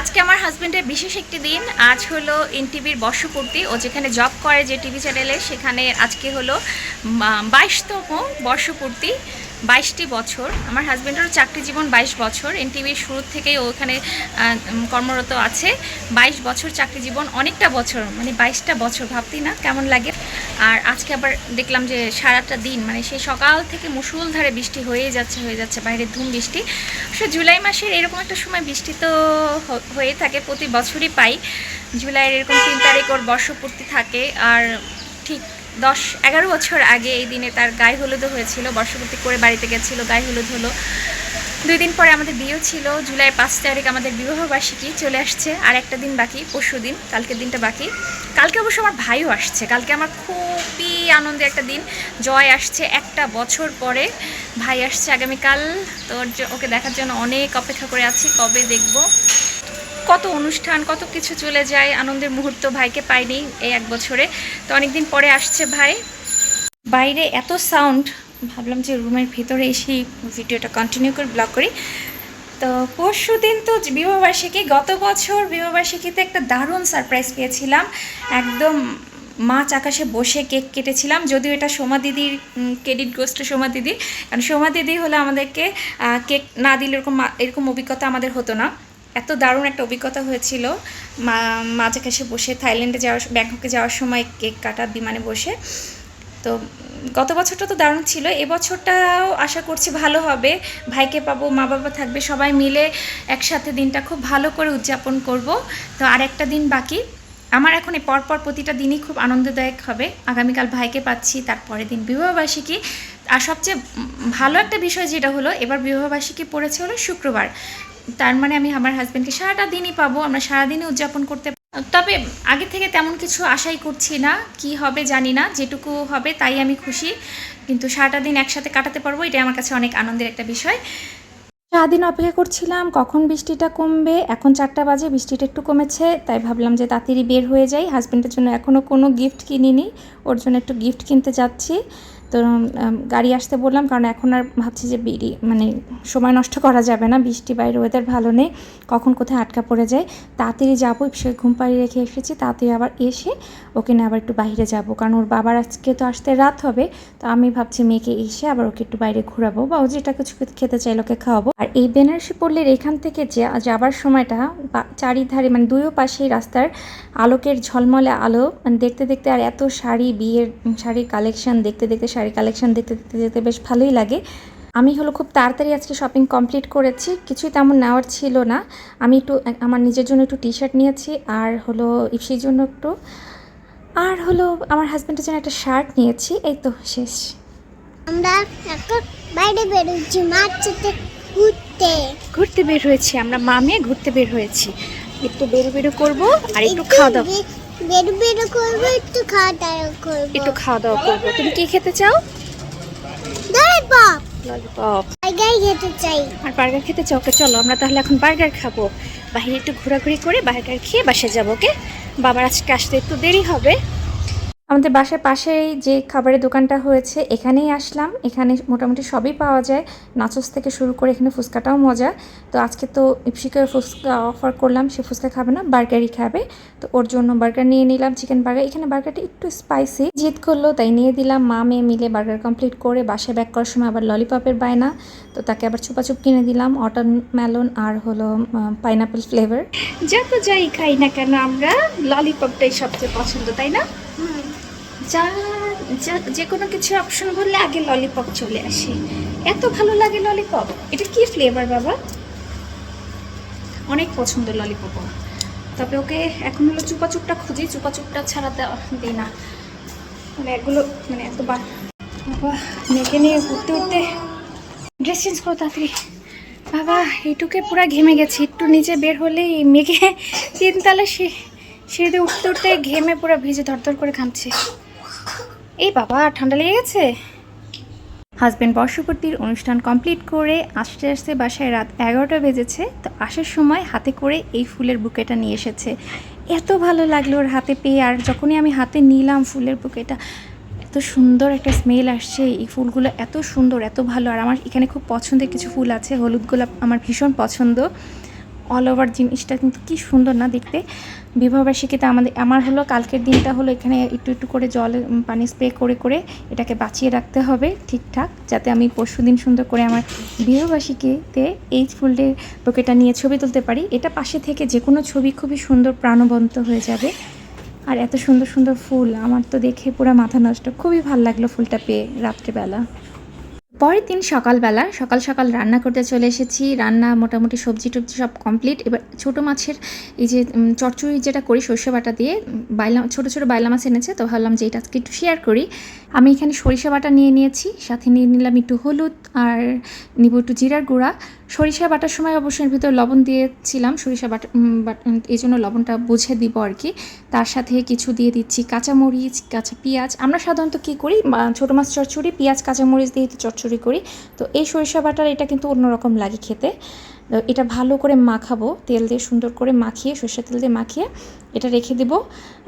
আজকে আমার হাজব্যান্ডের বিশেষ একটি দিন। আজ হলো এনটিভির বর্ষপূর্তি। ও যেখানে জব করে যে টিভি চ্যানেলে সেখানে আজকে হলো বাইশতম বর্ষপূর্তি। বাইশটি বছর, আমার হাজব্যান্ডেরও চাকরি জীবন বাইশ বছর, এনটিভির শুরু থেকেই ওখানে কর্মরত আছে। বাইশ বছর চাকরি জীবন, অনেকটা বছর মানে বাইশটা বছর, ভাবতেই না কেমন লাগে। আর আজকে আবার দেখলাম যে সারাটা দিন মানে সেই সকাল থেকে মুসুলধারে বৃষ্টি হয়েই যাচ্ছে, হয়ে যাচ্ছে, বাইরে ধুম বৃষ্টি। সে জুলাই মাসের এরকম একটা সময় বৃষ্টি তো হয়ে থাকে, প্রতি বছরই পাই। জুলাইয়ের এরকম তিন তারিখ ওর বর্ষপূর্তি থাকে, আর ঠিক দশ এগারো বছর আগে এই দিনে তার গায়ে হলুদও হয়েছিল, বর্ষপূর্তি করে বাড়িতে গেছিল, গায়ে হলুদ হলো। দুই দিন পরে আমাদের বিয়েও ছিল, জুলাই পাঁচ তারিখ আমাদের বিবাহবার্ষিকী চলে আসছে, আর একটা দিন বাকি, পরশু দিন কালকের দিনটা বাকি। কালকে অবশ্য আমার ভাইও আসছে, কালকে আমার খুবই আনন্দের একটা দিন, জয় আসছে। একটা বছর পরে ভাই আসছে আগামীকাল, তো ওর জ- ওকে দেখার জন্য অনেক অপেক্ষা করে আছি, কবে দেখব? কত অনুষ্ঠান, কত কিছু চলে যায়, আনন্দের মুহূর্ত ভাইকে পাইনি এই এক বছরে। তো অনেকদিন পরে আসছে ভাই। বাইরে এত সাউন্ড ভাবলাম যে রুমের ভিতরে এসে ভিডিওটা কন্টিনিউ করে ব্লগ করি। তো পরশু দিন তো বিবাহবার্ষিকী, গত বছর বিবাহবার্ষিকীতে একটা দারুণ সারপ্রাইজ পেয়েছিলাম। একদম মাছ আকাশে বসে কেক কেটেছিলাম, যদিও এটা সোমা দিদির ক্রেডিট গোস্ট সোমা দিদি। কারণ সোমা দিদি হলো আমাদেরকে কেক না দিলে এরকম এরকম অভিজ্ঞতা আমাদের হতো না। এত দারুণ একটা অভিজ্ঞতা হয়েছিল। মা মাছ আকাশে বসে, থাইল্যান্ডে যাওয়ার ব্যাংককে যাওয়ার সময় কেক কাটা বিমানে বসে। তো গত বছরটা তো দারুণ ছিল। এবছরটাও আশা করছি ভালো হবে। ভাইকে পাবো, মা বাবা থাকবে, সবাই মিলে একসাথে দিনটা খুব ভালো করে উদযাপন করব। তো আর একটা দিন বাকি। আমার এখন এই পরপর প্রতিটা দিনই খুব আনন্দদায়ক হবে। আগামীকাল ভাইকে পাচ্ছি তারপরের দিন বিবাহবার্ষিকী। আর সবচেয়ে ভালো একটা বিষয় যেটা হলো, এবার বিবাহবার্ষিকী পড়েছে হলো শুক্রবার। তার মানে আমি আমার হাজব্যান্ডকে সারাটা দিনই পাবো, আমরা সারাদিনই উদযাপন করতে তবে আগে থেকে তেমন কিছু আশাই করছি না, কি হবে জানি না, যেটুকু হবে তাই আমি খুশি। কিন্তু সারাটা দিন একসাথে কাটাতে পারব এটা আমার কাছে অনেক আনন্দের একটা বিষয়। সারাদিন অপেক্ষা করছিলাম, কখন বৃষ্টিটা কমবে, এখন চারটা বাজে, বৃষ্টিটা একটু কমেছে, তাই ভাবলাম যে তাড়াতাড়ি বের হয়ে যাই। হাজব্যান্ডের জন্য এখনও কোনো গিফট কিনিনি, ওর জন্য একটু গিফট কিনতে যাচ্ছি। তো গাড়ি আসতে বললাম কারণ এখন আর ভাবছি যে বিড়ি মানে সময় নষ্ট করা যাবে না, বৃষ্টি বাইরে ওয়েদার ভালো নেই, কখন কোথায় আটকা পড়ে যায়। তাড়াতাড়ি যাব, সে ঘুম পাড়িয়ে রেখে এসেছি, তাড়াতাড়ি আবার এসে ওকে নিয়ে আবার একটু বাইরে যাব। কারণ ওর বাবার আজকে তো আসতে রাত হবে, তো আমি ভাবছি মেয়েকে এসে আবার ওকে একটু বাইরে ঘোরাবো বা ও যেটা কিছু খেতে চাইলে ওকে খাওয়াবো। আর এই বেনারসি পল্লীর এখান থেকে যে যাবার সময়টা চারিধারে মানে দুইও পাশেই রাস্তার আলোকের ঝলমলে আলো মানে দেখতে দেখতে আর এত শাড়ি, বিয়ের শাড়ির কালেকশন দেখতে দেখতে শাড়ি কালেকশন দেখতে দেখতে যেতে বেশ ভালোই লাগে। আমি হলো খুব তাড়াতাড়ি আজকে শপিং কমপ্লিট করেছি কিছুই তেমন নেওয়ার ছিল না। আমি একটু আমার নিজের জন্য একটু টি শার্ট নিয়েছি আর হলো ইপসির জন্য একটু আর হলো আমার হাজব্যান্ডের জন্য একটা শার্ট নিয়েছি এই তো শেষ। আমরা এখন বাইরে বেরোচ্ছি সাথে ঘুরতে। ঘুরতে বের হয়েছি আমরা মামে ঘুরতে বের হয়েছি। একটু বেরো বেরো করব আর একটু খাওয়া দাওয়া। বেরো বেরো করব একটু খাওয়া দাওয়া করব। একটু খাওয়া দাওয়া করব। তুমি কি খেতে চাও? ললিপপ। যেতে চাই। আর বার্গার খেতে চাও? ওকে চলো আমরা তাহলে এখন বার্গার খাব। বাইরে একটু ঘোরাঘুরি করে বার্গার খেয়ে বাসে যাব ওকে? বাবার আজকে আসতে একটু দেরি হবে। আমাদের বাসার পাশেই যে খাবারের দোকানটা হয়েছে এখানেই আসলাম। এখানে মোটামুটি সবই পাওয়া যায়। নাচস থেকে শুরু করে এখানে ফুচকাটাও মজা। তো আজকে তো ইপসিকে ফুচকা অফার করলাম সে ফুচকা খাবে না বার্গারই খাবে। তো ওর জন্য বার্গার নিয়ে নিলাম চিকেন বার্গার। এখানে বার্গারটা একটু স্পাইসি জিদ করল তাই নিয়ে দিলাম। মা মেয়ে মিলে বার্গার কমপ্লিট করে বাসায় ব্যাক করার সময় আবার ললিপপের বায়না। তো তাকে আবার চুপাচুপ কিনে দিলাম অটন মেলন আর হলো পাইনাপেল ফ্লেভার যত যাই খাই না কেন আমরা ললিপপটাই সবচেয়ে পছন্দ তাই না? যা, যা- কোনো কিছু অপশন বললে আগে ললিপপ চলে আসে। এত ভালো লাগে ললিপপ এটা কি ফ্লেভার বাবা? অনেক পছন্দ ললিপপ তবে ওকে এখন হলো চুপাচুপটা খুঁজি, চুপাচুপটা ছাড়া দিই না। মানে এগুলো মানে এত বা বাবা, মেয়েকে নিয়ে ঘুরতে উঠতে ড্রেস চেঞ্জ করো তাড়াতাড়ি। বাবা, এইটুকে পুরো ঘেমে গেছি। একটু নিচে বের হলেই মেঘে তিনতলা সে সিঁড়িতে উঠতে উঠতে ঘেমে পুরো ভিজে ধরধর করে ঘামছে। এই বাবা, ঠান্ডা লেগে গেছে? হাজব্যান্ড বর্ষপূর্তির অনুষ্ঠান কমপ্লিট করে আসতে আসতে বাসায় রাত এগারোটা বেজেছে, তো আসার সময় হাতে করে এই ফুলের বুকেটা নিয়ে এসেছে। এত ভালো লাগল ওর হাতে পেয়ে, আর যখনই আমি হাতে নিলাম ফুলের বুকেটা, এত সুন্দর একটা স্মেল আসছে। এই ফুলগুলো এত সুন্দর, এত ভালো, আর আমার এখানে খুব পছন্দের কিছু ফুল আছে। হলুদ গোলাপ আমার ভীষণ পছন্দ। অল ওভার জিনিসটা কিন্তু কি সুন্দর না দেখতে। বিবাহবার্ষিকীতে আমাদের, আমার হলো, কালকের দিনটা হলো এখানে একটু একটু করে জল পানি স্প্রে করে করে এটাকে বাঁচিয়ে রাখতে হবে ঠিকঠাক, যাতে আমি পরশু দিন সুন্দর করে আমার বিবাহবার্ষিকীতে এই ফুলের বুকেটা নিয়ে ছবি তুলতে পারি। এটা পাশে থেকে যে কোনো ছবি খুবই সুন্দর প্রাণবন্ত হয়ে যাবে। আর এত সুন্দর সুন্দর ফুল, আমার তো দেখে পুরো মাথা নষ্ট। খুবই ভালো লাগল ফুলটা পেয়ে রাত্রেবেলা। পরের দিন সকালবেলা সকাল সকাল রান্না করতে চলে এসেছি। রান্না মোটামুটি সবজি টবজি সব কমপ্লিট এবার ছোটো মাছের এই যে উম, চচ্চড়ি যেটা করি সর্ষে বাটা দিয়ে বাইলা ছোটো ছোটো বাইলা মাছ এনেছে তো ভাবলাম যে এটা আজকে একটু শেয়ার করি। আমি এখানে সরিষা বাটা নিয়ে নিয়েছি সাথে নিয়ে নিলাম একটু হলুদ আর নিব একটু জিরার গুঁড়া। সরিষা বাটার সময় অবশ্যই এর ভিতরে লবণ দিয়েছিলাম সরিষা বাটা এই জন্য লবণটা বুঝে দিব আর কি। তার সাথে কিছু দিয়ে দিচ্ছি কাঁচামরিচ কাঁচা পেঁয়াজ। আমরা সাধারণত কী করি? ছোটো মাছ চচ্চড়ি পেঁয়াজ কাঁচামরিচ দিয়ে তো করি। তো এই সরিষা বাটার এটা কিন্তু অন্যরকম লাগে খেতে। এটা ভালো করে মাখাবো, তেল দিয়ে সুন্দর করে মাখিয়ে, সর্ষের তেল দিয়ে মাখিয়ে এটা রেখে দেব।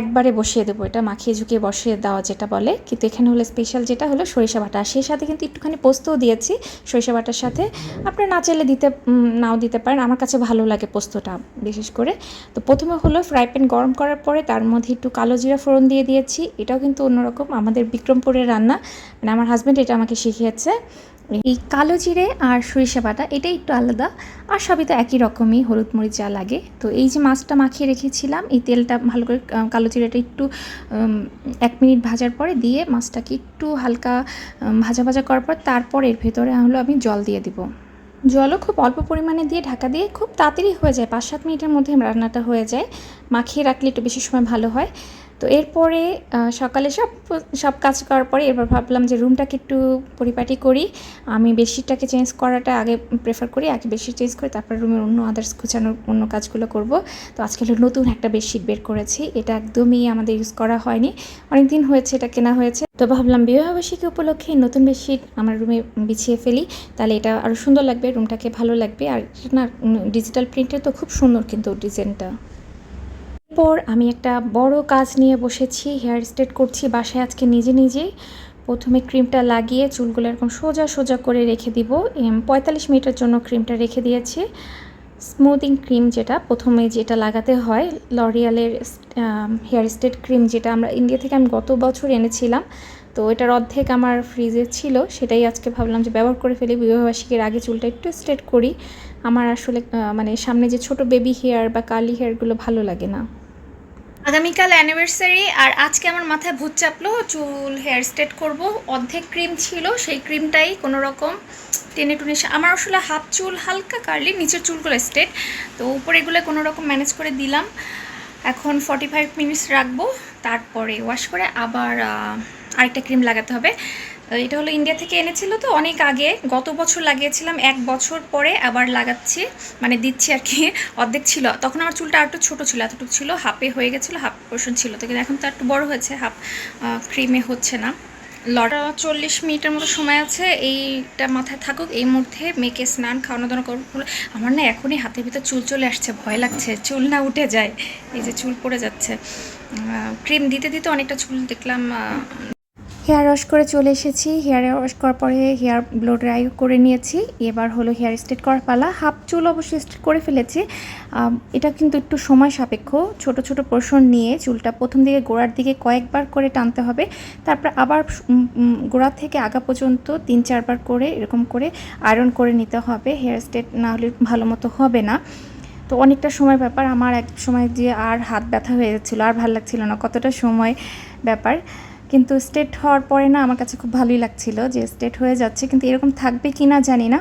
একবারে বসিয়ে দেবো এটা, মাখিয়ে ঝুঁকিয়ে বসিয়ে দেওয়া যেটা বলে। কিন্তু এখানে হলো স্পেশাল যেটা হলো সরিষা বাটা। সেই সাথে কিন্তু একটুখানি পোস্তও দিয়েছি সরিষা বাটার সাথে। আপনারা না চাইলে দিতে নাও দিতে পারেন। আমার কাছে ভালো লাগে পোস্তটা বিশেষ করে। তো প্রথমে হলো ফ্রাই প্যান গরম করার পরে তার মধ্যে একটু কালো জিরা ফোড়ন দিয়ে দিয়েছি। এটাও কিন্তু অন্যরকম। আমাদের বিক্রমপুরের রান্না। মানে আমার হাজব্যান্ড এটা আমাকে শিখিয়েছে। এই কালো জিরে আর সরিষা বাটা এটা একটু আলাদা। আর সবই তো একই রকমই, হলুদ মরিচ যা লাগে। তো এই যে মাছটা মাখিয়ে রেখেছিলাম, এই তেলটা ভালো করে কালো জিরেটা একটু এক মিনিট ভাজার পরে দিয়ে মাছটাকে একটু হালকা ভাজা ভাজা করার পর তারপর এর ভেতরে হলো আমি জল দিয়ে দিব। জলও খুব অল্প পরিমাণে দিয়ে ঢাকা দিয়ে খুব তাড়াতাড়ি হয়ে যায়, পাঁচ সাত মিনিটের মধ্যে রান্নাটা হয়ে যায়। মাখিয়ে রাখলে একটু বেশি সময় ভালো হয়। তো এরপরে সকালে সব সব কাজ করার পরে এবার ভাবলাম যে রুমটাকে একটু পরিপাটি করি। আমি বেডশিটটাকে চেঞ্জ করাটা আগে প্রেফার করি, আগে বেডশিট চেঞ্জ করি তারপর রুমের অন্য আদার্স গুছানোর অন্য কাজগুলো করব। তো আজকে নতুন একটা বেডশিট বের করেছি। এটা একদমই আমাদের ইউজ করা হয়নি। অনেক দিন হয়েছে, এটা কেনা হয়েছে। তো ভাবলাম বিবাহবার্ষিকী উপলক্ষে নতুন বেডশিট আমার রুমে বিছিয়ে ফেলি। তাহলে এটা আরও সুন্দর লাগবে রুমটাকে ভালো লাগবে। আর এটা না ডিজিটাল প্রিন্টের তো খুব সুন্দর কিন্তু ডিজাইনটা এরপর আমি একটা বড় কাজ নিয়ে বসেছি হেয়ার স্ট্রেট করছি বাসায় আজকে নিজে নিজেই। প্রথমে ক্রিমটা লাগিয়ে চুলগুলো এরকম সোজা সোজা করে রেখে দিব। পঁয়তাল্লিশ মিনিটের জন্য ক্রিমটা রেখে দিয়েছি। স্মুথিং ক্রিম যেটা প্রথমে যেটা লাগাতে হয় লরিয়ালের হেয়ার স্টেট ক্রিম যেটা আমরা ইন্ডিয়া থেকে আমি গত বছর এনেছিলাম। তো এটার অর্ধেক আমার ফ্রিজে ছিল, সেটাই আজকে ভাবলাম যে ব্যবহার করে ফেলি। বিবাহবার্ষিকীর আগে চুলটা একটু স্ট্রেট করি। আমার আসলে মানে সামনে যে ছোট বেবি হেয়ার বা কালি হেয়ারগুলো ভালো লাগে না। আগামীকাল অ্যানিভার্সারি আর আজকে আমার মাথায় ভূত চাপলো, চুল হেয়ার স্ট্রেট করব। অর্ধেক ক্রিম ছিল, সেই ক্রিমটাই কোনো রকম টেনে টুনে আমার আসলে হাফ চুল হালকা কার্লি নিচের চুলগুলো স্ট্রেট তো উপরে এগুলো কোনো রকম ম্যানেজ করে দিলাম। এখন ফর্টি ফাইভ মিনিটস রাখব। তারপরে ওয়াশ করে আবার আরেকটা ক্রিম লাগাতে হবে। এটা হলো ইন্ডিয়া থেকে এনেছিল তো, অনেক আগে। গত বছর লাগিয়েছিলাম, এক বছর পরে আবার লাগাচ্ছি মানে দিচ্ছি আর কি, অর্ধেক ছিল। তখন আমার চুলটা আর একটু ছোটো ছিল, এতটুকু ছিল হাফে হয়ে গেছিল হাফ পোর্শন ছিল। তো কিন্তু এখন তো একটু বড় হয়েছে হাফ ক্রিমে হচ্ছে না। লটা চল্লিশ মিনিটের মতো সময় আছে, এইটা মাথায় থাকুক, এই মুহূর্তে মেয়েকে স্নান খাওয়ানো দাওয়ানো করব আমার না এখনই হাতের ভিতর চুল চলে আসছে, ভয় লাগছে, চুল না উঠে যায়, এই যে চুল পড়ে যাচ্ছে। ক্রিম দিতে দিতে অনেকটা চুল দেখলাম হেয়ার ওয়াশ করে চলে এসেছি। হেয়ার ওয়াশ করার পরে হেয়ার ব্লো ড্রাই করে নিয়েছি। এবার হলো হেয়ার স্ট্রেট করার পালা। হাফ চুল অবশ্যই স্ট্রেট করে ফেলেছি। এটা কিন্তু একটু সময় সাপেক্ষ। ছোট ছোট পোর্শন নিয়ে চুলটা প্রথম দিকে গোড়ার দিকে কয়েকবার করে টানতে হবে। তারপর আবার গোড়া থেকে আগা পর্যন্ত তিন, চারবার করে এরকম করে আয়রন করে নিতে হবে। হেয়ার স্ট্রেট না হলে ভালো মতো হবে না। তো অনেকটা সময় ব্যাপার। আমার এক সময় দিয়ে আর হাত ব্যথা হয়ে যাচ্ছিল, আর ভালো লাগছিল না। কতটা সময় ব্যাপার। কিন্তু স্টেট হওয়ার পরে না আমার কাছে খুব ভালোই লাগছিল যে স্টেট হয়ে যাচ্ছে, কিন্তু এরকম থাকবে কি না জানি না।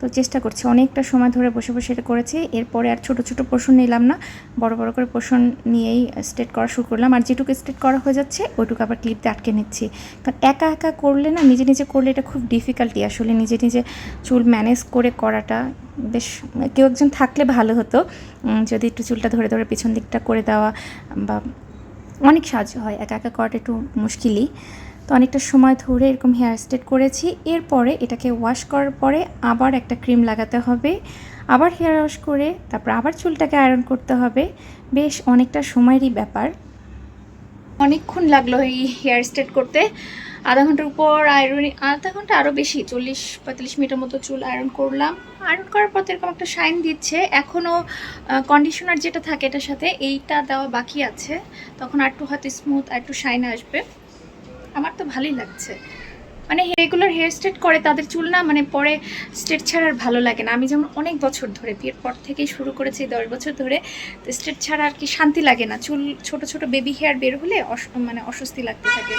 তো চেষ্টা করছি, অনেকটা সময় ধরে বসে বসে এটা করেছি, এরপরে আর ছোট ছোট পোর্শন নিলাম না, বড় বড় করে পোর্শন নিয়েই স্টেট করা শুরু করলাম। আর যেটুকু স্টেট করা হয়ে যাচ্ছে, ওইটুকু আবার ক্লিপ দিয়ে আটকে নিচ্ছি। কারণ একা একা করলে না, নিজে নিজে করলে এটা খুব ডিফিকাল্টি আসলে, নিজে নিজে চুল ম্যানেজ করে করাটা বেশ, কেউ একজন থাকলে ভালো হতো। যদি একটু চুলটা ধরে ধরে পিছন দিকটা করে দেওয়া বা অনেক সাহায্য হয়, একা একা করাটা একটু মুশকিলই। তো অনেকটা সময় ধরে এরকম হেয়ার স্ট্রেট করেছি। এরপরে এটাকে ওয়াশ করার পরে আবার একটা ক্রিম লাগাতে হবে। আবার হেয়ার ওয়াশ করে তারপর আবার চুলটাকে আয়রন করতে হবে। বেশ অনেকটা সময়েরই ব্যাপার। অনেকক্ষণ লাগল এই হেয়ার স্ট্রেট করতে। আধা ঘণ্টার উপর আয়রন আধা ঘণ্টা আরও বেশি, চল্লিশ, পঁয়তাল্লিশ মিনিটের মতো চুল আয়রন করলাম। আয়রন করার পর এরকম একটা শাইন দিচ্ছে। এখনও কন্ডিশনার যেটা থাকে এটার সাথে এইটা দেওয়া বাকি আছে। তখন আর একটু হয়তো স্মুথ আর একটু শাইন আসবে। আমার তো ভালোই লাগছে। মানে রেগুলার হেয়ার স্ট্রেট করে তাদের চুল না মানে পরে স্ট্রেট ছাড়া আর ভালো লাগে না। আমি যেমন অনেক বছর ধরে, বিয়ের পর থেকেই শুরু করেছি দশ বছর ধরে, তো স্ট্রেট ছাড়া আর কি শান্তি লাগে না। চুল, ছোট ছোট বেবি হেয়ার বের হলে মানে অস্বস্তি লাগতে থাকে।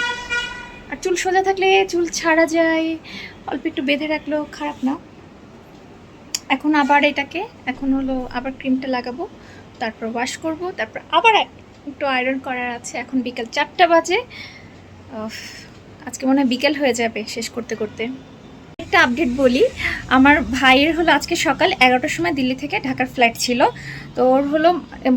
আর চুল সোজা থাকলে চুল ছাড়া যায়, অল্প একটু বেঁধে রাখলেও খারাপ না। এখন আবার এটাকে, এখন হলো আবার ক্রিমটা লাগাবো, তারপর ওয়াশ করব, তারপর আবার একটু আয়রন করার আছে। এখন বিকাল চারটা বাজে। আজকে মনে হয় বিকেল হয়ে যাবে শেষ করতে করতে। একটা আপডেট বলি। আমার ভাইয়ের হলো আজকে সকাল এগারোটার সময় দিল্লি থেকে ঢাকার ফ্লাইট ছিল। তো ওর হলো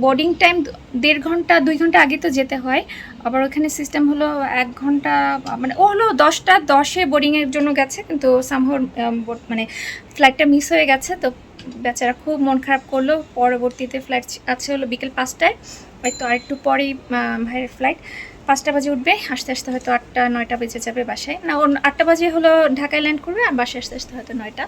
বোর্ডিং টাইম দেড় ঘণ্টা, দুই ঘণ্টা আগে তো যেতে হয়। আবার ওখানে সিস্টেম হলো এক ঘণ্টা মানে ও হলো দশটা, দশে বোর্ডিংয়ের জন্য গেছে। কিন্তু সামহর মানে ফ্লাইটটা মিস হয়ে গেছে। তো বেচারা খুব মন খারাপ করল। পরবর্তীতে ফ্লাইট আছে হলো বিকেল পাঁচটায়। হয়তো আরেকটু পরেই ভাইয়ের ফ্লাইট পাঁচটা বাজে উঠবে, আসতে আসতে হয়তো আটটা, নয়টা বেজে যাবে বাসায়। না আটটা বাজে হলো ঢাকায় ল্যান্ড করবে আর বাসায় আসতে আসতে হয়তো নয়টা।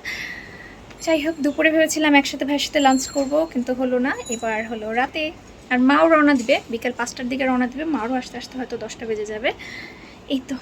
যাই হোক, দুপুরে ভেবেছিলাম একসাথে ভাইয়ের সাথে লাঞ্চ করব, কিন্তু হলো না। এবার হলো রাতে। আর মাও রওনা দিবে, বিকেল পাঁচটার দিকে রওনা দিবে। মাও আসতে আসতে হয়তো দশটা বেজে যাবে। এই তো।